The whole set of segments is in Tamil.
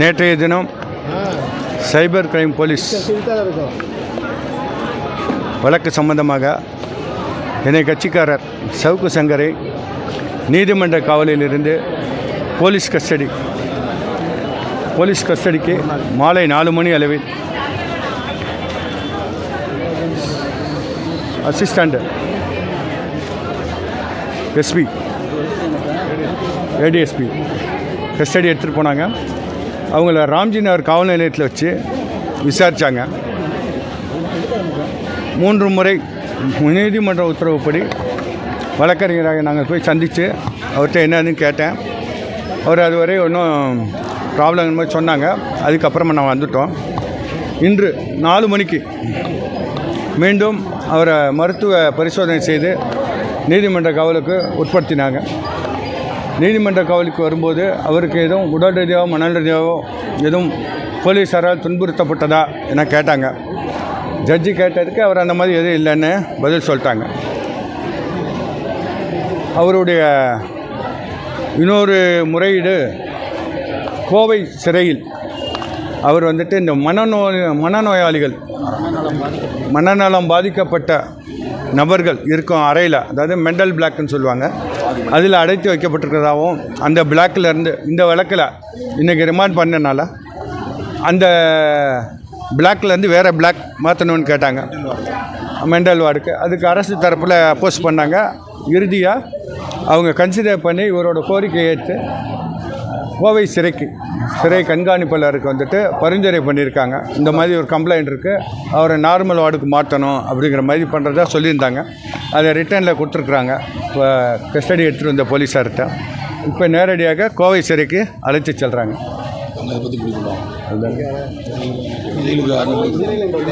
நேற்றைய தினம் சைபர் கிரைம் போலீஸ் வழக்கு சம்பந்தமாக என்னை கட்சிக்காரர் சவுக்கு சங்கரை நீதிமன்ற காவலிலிருந்து போலீஸ் கஸ்டடி போலீஸ் கஸ்டடிக்கு மாலை நாலு மணி அளவில் அசிஸ்டண்ட் எஸ்பி ஏடிஎஸ்பி கஸ்டடி எடுத்துகிட்டு போனாங்க. அவங்கள ராம்ஜி நகர் காவல் நிலையத்தில் வச்சு விசாரித்தாங்க மூன்று முறை நீதிமன்ற உத்தரவுப்படி வழக்கறிஞராக நாங்கள் போய் சந்தித்து அவர்கிட்ட என்னன்னு கேட்டேன். அவர் அதுவரை ஒன்றும் ப்ராப்ளம் மாதிரி சொன்னாங்க. அதுக்கப்புறமா நான் வந்துட்டோம். இன்று நாலு மணிக்கு மீண்டும் அவரை மருத்துவ பரிசோதனை செய்து நீதிமன்ற காவலுக்கு உட்படுத்தினாங்க. நீதிமன்ற காவலுக்கு வரும்போது அவருக்கு எதுவும் உடல் ரீதியாகவோ மணல் ரீதியாகவோ எதுவும் போலீஸாரால் துன்புறுத்தப்பட்டதா என கேட்டாங்க. ஜட்ஜி கேட்டதுக்கு அவர் அந்த மாதிரி எதுவும் இல்லைன்னு பதில் சொல்லிட்டாங்க. அவருடைய இன்னொரு முறையீடு கோவை சிறையில் அவர் வந்துட்டு இந்த மனநோய் மனநோயாளிகள் மனநலம் பாதிக்கப்பட்ட நபர்கள் இருக்கும் அறையில் அதாவது மெண்டல் பிளாக்னு சொல்லுவாங்க அதில் அடைத்து வைக்கப்பட்டிருக்கிறதாகவும் அந்த பிளாக்கில் இருந்து இந்த விளக்கில் இன்றைக்கி ரிமாண்ட் பண்ணனால அந்த பிளாக்லேருந்து வேறு பிளாக் மாற்றணும்னு கேட்டாங்க. மெண்டல் வார்டுக்கு அதுக்கு அரசு தரப்பில் அப்போஸ் பண்ணாங்க. இறுதியாக அவங்க கன்சிடர் பண்ணி இவரோட கோரிக்கையை ஏற்று கோவை சிறைக்கு சிறை கண்காணிப்பாளருக்கு வந்துட்டு பரிந்துரை பண்ணியிருக்காங்க. இந்த மாதிரி ஒரு கம்ப்ளைண்ட் இருக்குது அவரை நார்மல் வார்டுக்கு மாற்றணும் அப்படிங்கிற மாதிரி பண்ணுறதா சொல்லியிருந்தாங்க. அதை ரிட்டர்னில் கொடுத்துருக்குறாங்க. இப்போ கஸ்டடி எடுத்துகிட்டு வந்த போலீஸார்கிட்ட. இப்போ நேரடியாக கோவை சிறைக்கு அழைத்து செல்கிறாங்க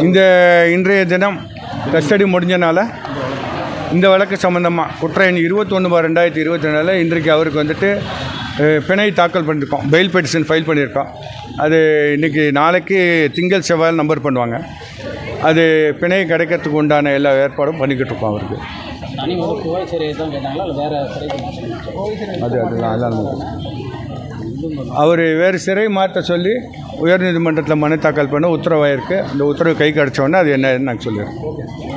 இந்த இன்றைய தினம் கஸ்டடி முடிஞ்சனால இந்த வழக்கு சம்மந்தமாக குற்ற எண் இருபத்தொன்று ரெண்டாயிரத்தி இருபத்தி ரெண்டில் இன்றைக்கு அவருக்கு வந்துட்டு பிணை தாக்கல் பண்ணியிருக்கோம் பெயில் பெட்டிஷன் ஃபைல் பண்ணியிருக்கோம் அது இன்றைக்கி நாளைக்கு திங்கள் செவ்வாய் நம்பர் பண்ணுவாங்க. அது பிணை கிடைக்கிறதுக்கு உண்டான எல்லா ஏற்பாடும் பண்ணிக்கிட்டு இருக்கோம் அவருக்கு. அது அதுதான் அதான். அவர் வேறு சிறை மாற்ற சொல்லி உயர்நீதிமன்றத்தில் மனு தாக்கல் பண்ண உத்தரவாயிருக்கு. அந்த உத்தரவு கை கிடச்சோன்னே அது என்னன்னு நாங்கள் சொல்லிடுறோம்.